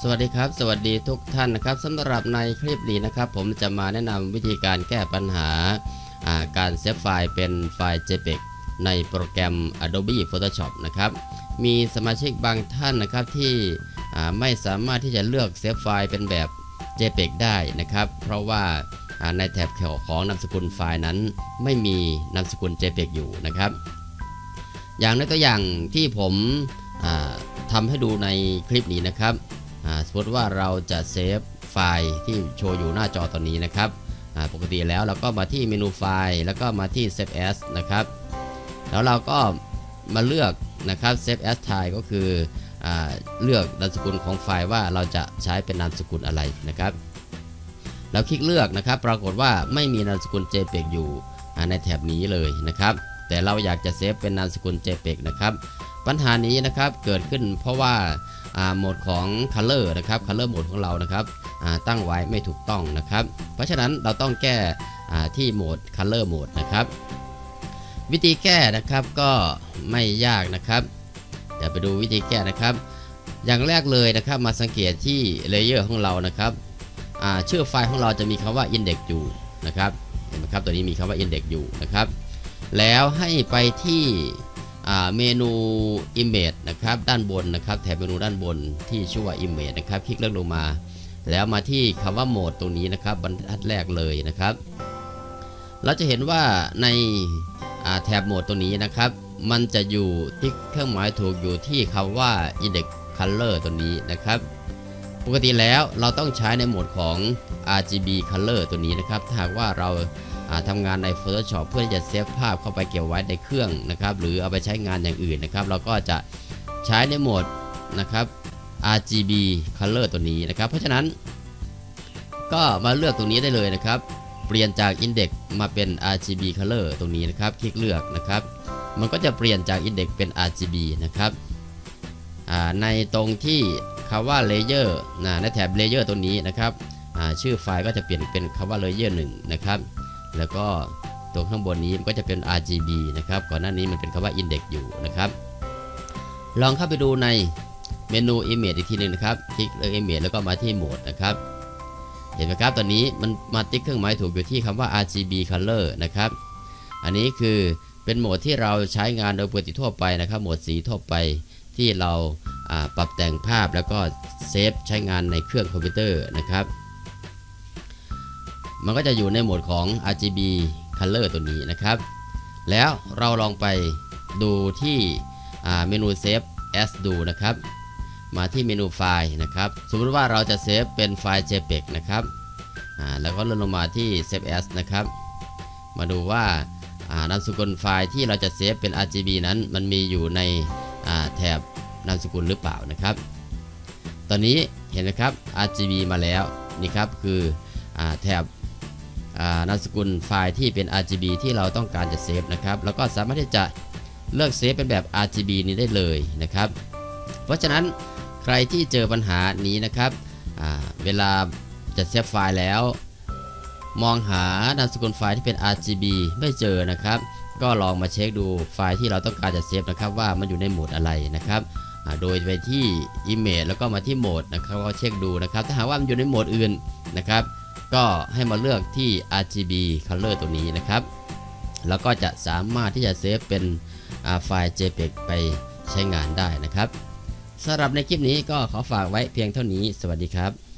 สวัสดีครับ สวัสดีทุกท่านนะครับสำหรับในคลิปนี้นะครับ ผมจะมาแนะนำวิธีการแก้ปัญหาาการเซฟไฟล์เป็นไฟล์ JPEG ในโปรแกรม Adobe Photoshop นะครับ มีสมาชิกบางท่านนะครับที่ไม่สามารถที่จะเลือกเซฟไฟล์เป็นแบบ JPEG ได้นะครับ เพราะว่า ในแถบของนามสกุลไฟล์นั้น ไม่มีนามสกุล JPEG อยู่นะครับ อย่างในตัวอย่างที่ผมอ่าทำให้ดูในคลิปนี้นะครับสมมติว่าเราจะเซฟไฟล์ที่โชว์อยู่หน้าจอตอนนี้นะครับปกติแล้วเราก็มาที่เมนูไฟล์แล้วก็มาที่ Save As นะครับ แล้วเราก็มาเลือกนะครับ Save As Type ก็คืออเลือกนามสกุลของไฟล์ว่าเราจะใช้เป็นนามสกุลอะไรนะครับ เราคลิกเลือกนะครับ ปรากฏว่าไม่มีนามสกุล JPEG อยู่ในแถบนี้เลยนะครับ แต่เราอยากจะเซฟเป็นนามสกุล JPEG นะครับ ปัญหานี้นะครับเกิดขึ้นเพราะว่าโหมดของ Color นะครับ Color โหมดของเรานะครับตั้งไว้ไม่ถูกต้องนะครับ เพราะฉะนั้นเราต้องแก้ที่โหมด Color โหมดนะครับ วิธีแก้นะครับก็ไม่ยากนะครับเดี๋ยวไปดูวิธีแก้นะครับ อย่างแรกเลยนะครับมาสังเกตที่เลเยอร์ของเรานะครับ ชื่อไฟล์ของเราจะมีคำว่า index อยู่นะครับเห็นไหมครับตัวนี้มีคำว่า index อยู่นะครับ แล้วให้ไปที่เมนู Image นะครับด้านบนนะครับแถบเมนูด้านบนที่ชื่อว่า Image นะครับ คลิกเลือกลงมา แล้วมาที่คำว่าโหมดตรงนี้นะครับบรรทัดแรกเลยนะครับ เราจะเห็นว่าในาแถบโหมดตรงนี้นะครับ มันจะอยู่ติ๊กเครื่องหมายถูกอยู่ที่คำว่า Index Color ตัวนี้นะครับ ปกติแล้วเราต้องใช้ในโหมดของ RGB Color ตัวนี้นะครับ ถ้าหากว่าเราอ่าทำงานใน Photoshop เพื่อจะเซฟภาพเข้าไปเก็บไว้ในเครื่องนะครับ หรือเอาไปใช้งานอย่างอื่นนะครับ เราก็จะใช้ในโหมดนะครับ RGB Color ตัวนี้นะครับ เพราะฉะนั้น ก็มาเลือกตรงนี้ได้เลยนะครับ เปลี่ยนจาก Index มาเป็น RGB Color ตรงนี้นะครับ คลิกเลือกนะครับ มันก็จะเปลี่ยนจาก Index เป็น RGB นะครับ ในตรงที่คำว่า Layer นะในแถบ Layer ตัวนี้นะครับชื่อไฟล์ก็จะเปลี่ยนเป็นคำว่า Layer 1นะครับ แล้วก็ตรงข้างบนนี้มันก็จะเป็น RGB นะครับ ก่อนหน้านี้มันเป็นคำว่า Index อยู่นะครับ ลองเข้าไปดูในเมนู Image อีกทีหนึงนะครับ คลิกเลือก Image แล้วก็มาที่โหมดนะครับเห็นไหมครับ ตอนนี้มันมาติ๊กเครื่องหมายถูกอยู่ที่คำว่า RGB Color นะครับ อันนี้คือเป็นโหมดที่เราใช้งานโดยปกติทั่วไปนะครับ โหมดสีทั่วไป ที่เราปรับแต่งภาพแล้วก็เซฟใช้งานในเครื่องคอมพิวเตอร์นะครับ มันก็จะอยู่ในโหมดของ RGB Color ตัวนี้นะครับ แล้วเราลองไปดูที่เมนู Save As ดูนะครับ มาที่เมนูไฟล์นะครับ สมมติว่าเราจะเซฟเป็นไฟล์ JPEG นะครับแล้วก็เลื่อนลงมาที่ Save As นะครับ มาดูว่านามสกุลไฟล์ที่เราจะเซฟเป็น RGB นั้นมันมีอยู่ใน แถบนามสกุลหรือเปล่านะครับ ตอนนี้เห็นนะครับ RGB มาแล้วนี่ครับคืออแถบนามสกุลไฟล์ที่เป็น RGB ที่เราต้องการจะเซฟนะครับ แล้วก็สามารถที่จะเลือกเซฟเป็นแบบ RGB นี้ได้เลยนะครับ เพราะฉะนั้นใครที่เจอปัญหานี้นะครับ เวลาจะเซฟไฟล์แล้ว มองหานามสกุลไฟล์ที่เป็น RGB ไม่เจอนะครับ ก็ลองมาเช็คดูไฟล์ที่เราต้องการจะเซฟนะครับว่ามันอยู่ในโหมดอะไรนะครับโดยไปที่ Image แล้วก็มาที่โหมดนะครับก็เช็คดูนะครับ ถ้าหากว่ามันอยู่ในโหมดอื่นนะครับ ก็ให้มาเลือกที่ RGB Color ตัวนี้นะครับแล้วก็จะสามารถที่จะเซฟเป็นไฟล์ JPEG ไปใช้งานได้นะครับสำหรับในคลิปนี้ก็ขอฝากไว้เพียงเท่านี้ สวัสดีครับ